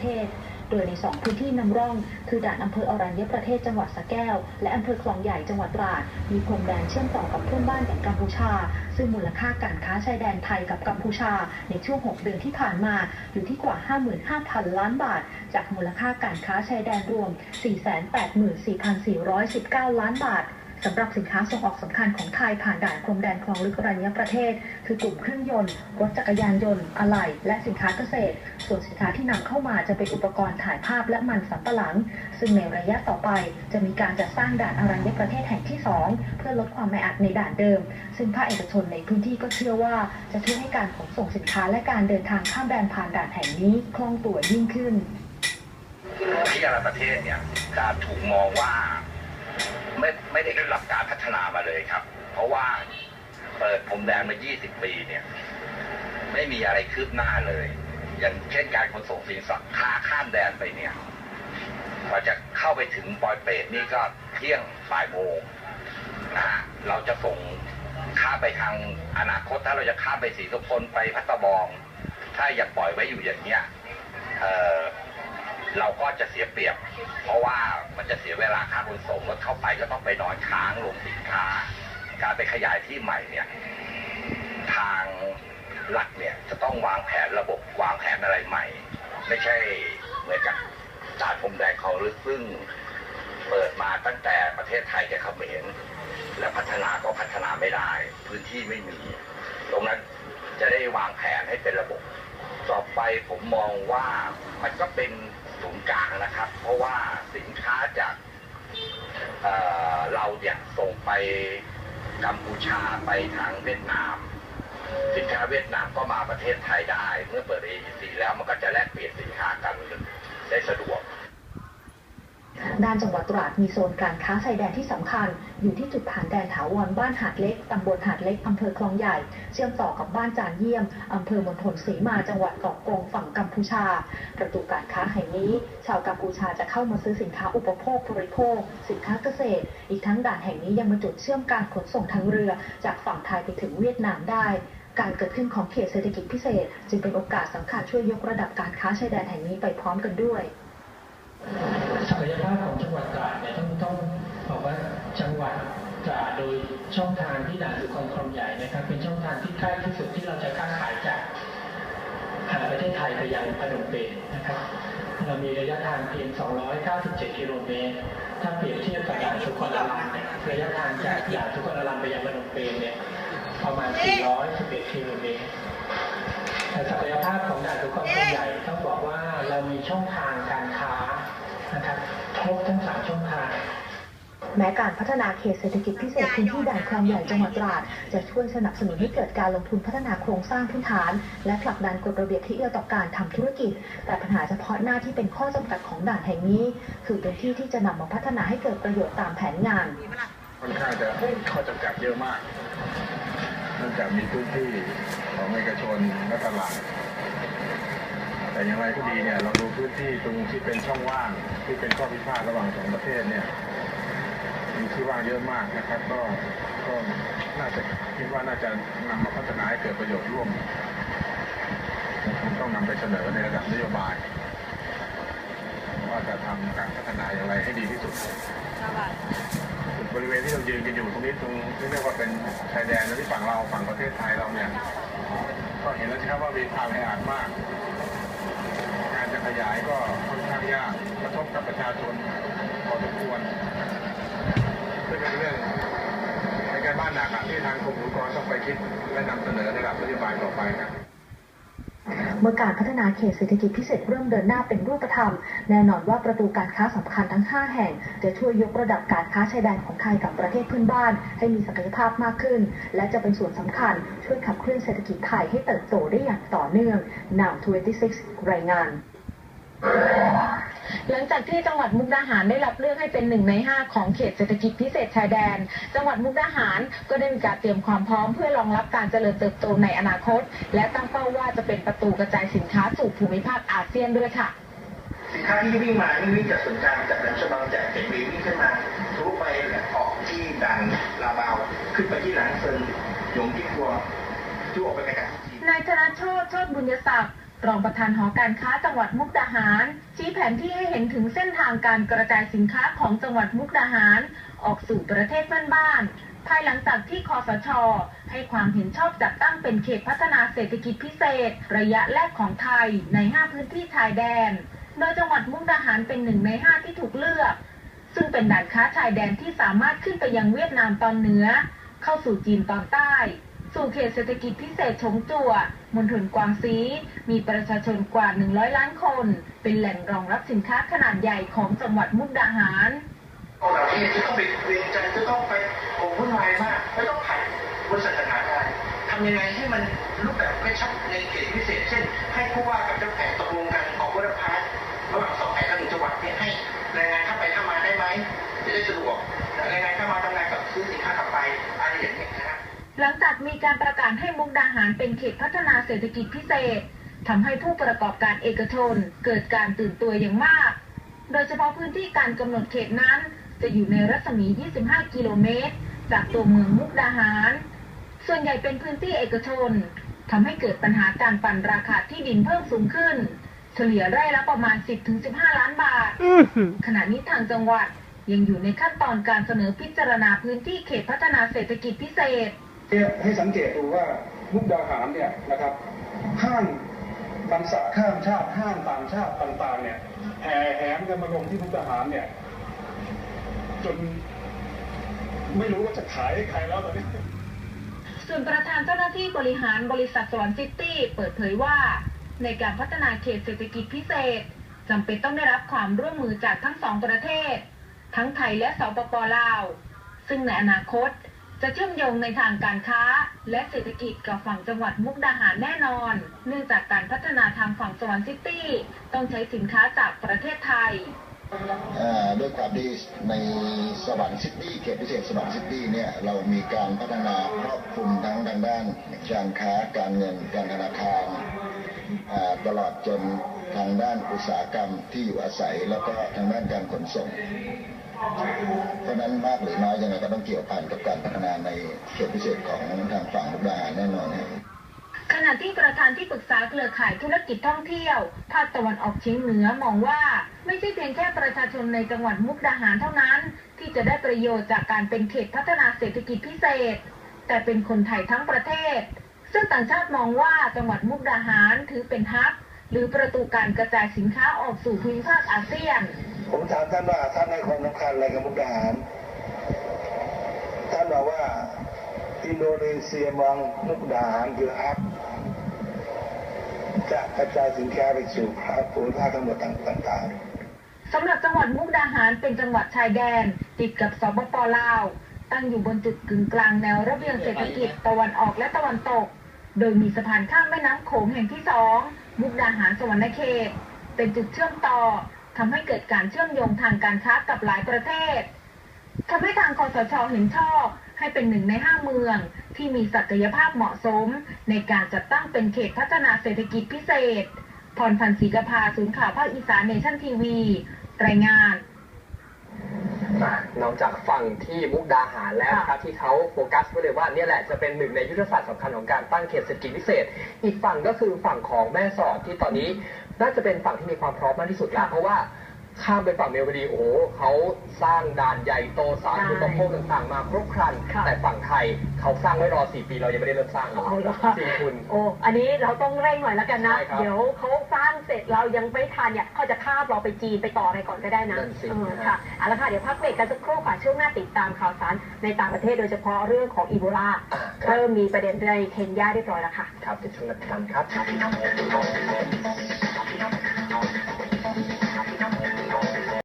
เทศ โดยในสองพื้นที่นำร่อง คือด่านอำเภออรัญญประเทศจังหวัดสระแก้ว และอำเภอคลองใหญ่จังหวัดตราด มีพรมแดนเชื่อมต่อกับเพื่อนบ้านอย่างกัมพูชา ซึ่งมูลค่าการค้าชายแดนไทยกับกัมพูชา ในช่วง 6 เดือนที่ผ่านมา อยู่ที่กว่า 55,000 ล้านบาท จากมูลค่าการค้าชายแดนรวม 484,419 ล้านบาท สำหรับสินค้าส่งออกสำคัญของไทยผ่านด่านพรมแดนคลองลึกรัญญประเทศ คือกลุ่มเครื่องยนต์ รถจักรยานยนต์อะไหล่และสินค้าเกษตร ส่วนสินค้าที่นำเข้ามาจะเป็นอุปกรณ์ถ่ายภาพและมันสำปะหลัง ซึ่งในระยะต่อไปจะมีการจัดสร้างด่านอรัญญประเทศแห่งที่ 2 เพื่อลดความแออัดในด่านเดิม ซึ่งภาคเอกชนในพื้นที่ก็เชื่อว่าจะช่วยให้การขนส่งสินค้าและการเดินทางข้ามแดนผ่านด่านแห่งนี้คล่องตัวยิ่งขึ้นที่แต่ละประเทศเนี่ยจะถูกมองว่า ไม่ไม่ได้ได้รับการพัฒนามาเลยครับ เพราะว่าเปิดพรมแดนมา 20 ปีเนี่ย ไม่มีอะไรคืบหน้าเลย อย่างเช่นการขนส่งสินค้าข้ามแดนไปเนี่ยกว่าจะเข้าไปถึงปอยเปรตนี่ก็เที่ยงบ่ายโมงนะฮะเราจะส่งข้ามไปทางอนาคตถ้าเราจะข้ามไปสีสุพลไปพัตตบอง ถ้าอยากปล่อยไว้อยู่อย่างเนี้ยเอ่อ เราก็จะเสียเปรียบ เพราะว่ามันจะเสียเวลาค่าขนส่งรถเข้าไปก็ต้องไปนอนค้างลงสินค้า การไปขยายที่ใหม่เนี่ย ทางรัฐเนี่ยจะต้องวางแผนระบบวางแผนอะไรใหม่ ไม่ใช่เหมือนกับด่านพรมแดนเขาลึกซึ่งเปิดมาตั้งแต่ประเทศไทยกับเขมรและพัฒนาก็พัฒนาไม่ได้ พื้นที่ไม่มี ตรงนั้นจะได้วางแผนให้เป็นระบบ ต่อไปผมมองว่ามันก็เป็น กลางนะครับ เพราะว่าสินค้าจากเอ่อเราเนี่ยส่งไปกัมพูชาไปทางเวียดนาม สินค้าเวียดนามก็มาประเทศไทยได้ เมื่อเปิด AEC แล้วมันก็จะแลกเปลี่ยนสินค้ากันได้สะดวก ด้านจังหวัดตราดมีโซนการค้าชายแดนที่สำคัญ อยู่ที่จุดผ่านแดนถาวรบ้านหาดเล็กตำบลหาดเล็กอำเภอคลองใหญ่ เชื่อมต่อกับบ้านจานเยี่ยมอำเภอมณฑลศรีมาจังหวัดเกาะกงฝั่งกัมพูชา ประตูการค้าแห่งนี้ ชาวกัมพูชาจะเข้ามาซื้อสินค้าอุปโภคบริโภค สินค้าเกษตร อีกทั้งด่านแห่งนี้ยังเป็นจุดเชื่อมการขนส่งทางเรือ จากฝั่งไทยไปถึงเวียดนามได้การเกิดขึ้นของเขตเศรษฐกิจพิเศษ จึงเป็นโอกาสสำคัญช่วยยกระดับการค้าชายแดนแห่งนี้ไปพร้อมกันด้วย ศักยภาพของจังหวัดตราดเนี่ยต้องต้องบอกว่าจังหวัดตราดโดยช่องทางที่ด่านสุขอนคลองใหญ่นะครับ เป็นช่องทางที่ใกล้ที่สุดที่เราจะค้าขายจากหาประเทศไทยไปยังพนมเปญนะครับ เรามีระยะทางเพียง 297 กิโลเมตร ถ้าเปรียบเทียบกับด่านสุขอนอารามเนี่ยระยะทางจากด่านสุขอนอารามไปยังพนมเปญเนี่ยประมาณ 411 กิโลเมตรแต่ศักยภาพของด่านทุกคนใหญ่ต้องบอกว่าเรามีช่องทางการค้า นะครับครบทั้งสามช่องทางแม้การพัฒนาเขตเศรษฐกิจพิเศษพื้นที่ด่านคลองใหญ่จังหวัดตราด จะช่วยสนับสนุนให้เกิดการลงทุนพัฒนาโครงสร้างพื้นฐาน และผลักดันกฎระเบียบที่เอื้อต่อการทำธุรกิจ แต่ปัญหาเฉพาะหน้าที่เป็นข้อจำกัดของด่านแห่งนี้ คือเป็นที่ที่จะนำมาพัฒนาให้เกิดประโยชน์ตามแผนงานค่อนข้างจะข้อจำกัดเยอะมากเนื่องจากมีพื้นที่ของเอกชนและตลาด แต่อย่างไรก็ดีเนี่ยเราดูพื้นที่ตรงที่เป็นช่องว่างที่เป็นข้อพิพาทระหว่างสองประเทศเนี่ยมีที่ว่างเยอะมากนะครับ ก็ก็น่าจะคิดว่าน่าจะนำมาพัฒนาให้เกิดประโยชน์ร่วมคงต้องนำไปเสนอในระดับนโยบาย ว่าจะทำการพัฒนาอย่างไรให้ดีที่สุดบริเวณที่เรายืนกันอยู่ตรงนี้ตรงที่เรียกว่าเป็นชายแดนที่ฝั่งเราฝั่งประเทศไทยเราเนี่ยก็เห็นแล้วใช่ไหมว่ามีความแออัดมาก ขยายก็ค่อนข้างยากกระทบกับประชาชนพอสมควรซึ่งเป็นเรื่องเป็นการบ้านหนักอะที่ทางกรมอุปกรณ์ต้องไปคิดและนำเสนอในระดับนโยบายต่อไปครับเมื่อการพัฒนาเขตเศรษฐกิจพิเศษเริ่มเดินหน้าเป็นรูปธรรม แน่นอนว่าประตูการค้าสำคัญทั้ง 5 แห่ง จะช่วยยกระดับการค้าชายแดนของไทยกับประเทศเพื่อนบ้าน ให้มีศักยภาพมากขึ้น และจะเป็นส่วนสำคัญ ช่วยขับเคลื่อนเศรษฐกิจไทยให้เติบโตได้อย่างต่อเนื่อง Now 26รายงาน หลังจากที่จังหวัดมุกดาหารได้รับเลือกให้เป็นหนึ่งในห้าของเขตเศรษฐกิจพิเศษชายแดน จังหวัดมุกดาหารก็ได้มีการเตรียมความพร้อมเพื่อรองรับการเจริญเติบโตในอนาคต และตั้งเป้าว่าจะเป็นประตูกระจายสินค้าสู่ภูมิภาคอาเซียนด้วยค่ะ สินค้าที่วิ่งมานี่วิ่งจากศูนย์กลางจากแหลมฉบังจากเก็บวีวิ่งขึ้นมาทะลุไปออกที่ด่านลาบาวขึ้นไปที่หลังเซินหยงที่ครัวที่ออกไปไกลๆนายธนโชติโชติบุญยศักดิ์ รองประธานหอการค้าจังหวัดมุกดาหาร ชี้แผนที่ให้เห็นถึงเส้นทางการกระจายสินค้าของจังหวัดมุกดาหาร ออกสู่ประเทศเพื่อนบ้าน ภายหลังจากที่คอสช ให้ความเห็นชอบจัดตั้งเป็นเขตพัฒนาเศรษฐกิจพิเศษ ระยะแรกของไทยใน 5 พื้นที่ชายแดน โดยจังหวัดมุกดาหารเป็นหนึ่งใน 5 ที่ถูกเลือก ซึ่งเป็นด่านค้าชายแดนที่สามารถขึ้นไปยังเวียดนามตอนเหนือ เข้าสู่จีนตอนใต้ สู่เขตเศรษฐกิจพิเศษฉงจั่วมณฑลกวางซีมีประชาชนกว่า 100 ล้านคน เป็นแหล่งรองรับสินค้าขนาดใหญ่ของจังหวัดมุกดาหารเราเหล่านี้จะต้องไปเวียนจันทร์จะต้องไปโอ้วุ่นวายมากไม่ต้องผ่านบริษัทจัดหางานทำยังไงให้มันรูปแบบไม่ชัดในเขตพิเศษ เช่น ให้ผู้ว่ากับเจ้าแผนตกลงกันออกวัฒนพาร์ทระหว่างสองแผนกับหนึ่งจังหวัดเนี่ยให้แรงงานเข้าไปเข้ามาได้ไหมจะได้สะดวกแรงงานเข้ามาทำงานกับซื้อสินค้ากับ หลังจากมีการประกาศให้มุกดาหารเป็นเขตพัฒนาเศรษฐกิจพิเศษทำให้ผู้ประกอบการเอกชนเกิดการตื่นตัวอย่างมาก โดยเฉพาะพื้นที่การกำหนดเขตนั้น จะอยู่ในรัศมี 25 กิโลเมตร จากตัวเมืองมุกดาหาร ส่วนใหญ่เป็นพื้นที่เอกชนทำให้เกิดปัญหาการปั่นราคาที่ดินเพิ่มสูงขึ้น เฉลี่ยไร่ละประมาณ 10-15 ล้านบาท ขณะนี้ทางจังหวัดยังอยู่ในขั้นตอนการเสนอพิจารณาพื้นที่เขตพัฒนาเศรษฐกิจพิเศษเนี่ย ให้สังเกตดูว่ามุกดาหารเนี่ยนะครับห้างบรรษาข้ามชาติห้างต่างชาติต่างๆเนี่ยแห่แหนกันมาลงที่มุกดาหารเนี่ยจนไม่รู้ว่าจะขายให้ใครแล้วตอนนี้ส่วนประธานเจ้าหน้าที่บริหารบริษัทสวรรค์ซิตี้เปิดเผยว่า ในการพัฒนาเขตเศรษฐกิจพิเศษจำเป็นต้องได้รับความร่วมมือจากทั้งสองประเทศ ทั้งไทยและสปปลาว ซึ่งในอนาคต จะเชื่อมโยงในทางการค้า และเศรษฐกิจกับฝั่งจังหวัดมุกดาหารแน่นอน เนื่องจากการพัฒนาทางฝั่งสวรรค์ซิตี้ ต้องใช้สินค้าจากประเทศไทยด้วยความที่ในสวรรค์ซิตี้เขตพิเศษสวรรค์ซิตี้เนี่ยเรามีการพัฒนาครอบคลุมทั้งทางด้านการค้าการเงินการธนาคารตลอดจน ทางด้านอุตสาหกรรมที่อยู่อาศัย แล้วก็ทางด้านการขนส่ง เพราะนั้นมากหรือน้อยยังไงก็ต้องเกี่ยวพันกับการพัฒนาในเขตพิเศษของทางฝั่งมุกดาหารแน่นอนครับขณะที่ประธานที่ปรึกษาเครือข่ายธุรกิจท่องเที่ยวภาคตะวันออกเฉียงเหนือมองว่า ไม่ใช่เพียงแค่ประชาชนในจังหวัดมุกดาหารเท่านั้น ที่จะได้ประโยชน์จากการเป็นเขตพัฒนาเศรษฐกิจพิเศษ แต่เป็นคนไทยทั้งประเทศ ซึ่งต่างชาติมองว่าจังหวัดมุกดาหารถือเป็นฮับ หรือประตูการกระจายสินค้าออกสู่ภูมิภาคอาเซียน ผมถามท่านว่าท่านให้ความสำคัญอะไรกับมุกดาหาร ท่านบอกว่าอินโดนีเซียมองมุกดาหารคือฮับจะกระจายสินค้าไปสู่ภาคภูมิภาคทั้งหมดต่างๆสำหรับจังหวัดมุกดาหารเป็นจังหวัดชายแดน ติดกับสปปลาว ตั้งอยู่บนจุดกึ่งกลางแนวระเบียงเศรษฐกิจตะวันออกและตะวันตก โดยมีสะพานข้ามแม่น้ำโขงแห่งที่สอง มุกดาหารสวรรณเขต เป็นจุดเชื่อมต่อทำให้เกิดการเชื่อมโยงทางการค้ากับหลายประเทศทำให้ทางคอสชเห็นชอบให้เป็นหนึ่งในห้าเมือง ที่มีศักยภาพเหมาะสม ในการจัดตั้งเป็นเขตพัฒนาเศรษฐกิจพิเศษ พรพันธ์ศรีกภาศูนย์ข่าวภาคอีสานเนชั่นทีวี รายงาน นอกจากฝั่งที่มุกดาหารแล้วนะครับที่เขาโฟกัสไว้เลยว่าเนี่ยแหละจะเป็นหนึ่งในยุทธศาสตร์สำคัญของการตั้งเขตเศรษฐกิจพิเศษ อีกฝั่งก็คือฝั่งของแม่สอดที่ตอนนี้ น่าจะเป็นฝั่งที่มีความพร้อมมากที่สุดแล้วเพราะว่า ข้ามไปฝั่งเมียวดีโอ้โหเขาสร้างด่านใหญ่โตสาธารณูปโภคต่างๆ มาครบครัน ค่ะแต่ฝั่งไทยเขาสร้างไว้รอสี่ปีเรายังไม่ได้เริ่มสร้างเลยเอาเหรอจริงคุณ โอ้อันนี้เราต้องเร่งหน่อยแล้วกันนะ ใช่ครับเดี๋ยวเขาสร้างเสร็จเรายังไม่ทันเนี่ยเขาจะข้ามเราไปจีนไปต่ออะไรก่อนก็ได้นะนั่นสิ เออค่ะเอาละค่ะเดี๋ยวพักเบรกกันสักครู่ค่ะช่วงหน้าติดตามข่าวสารในต่างประเทศโดยเฉพาะเรื่องของอีโบลาอ่าครับเริ่มมีประเด็นในเคนยาเรียบร้อยแล้วค่ะ ครับเดี๋ยวช่วงหน้าติดตามครับ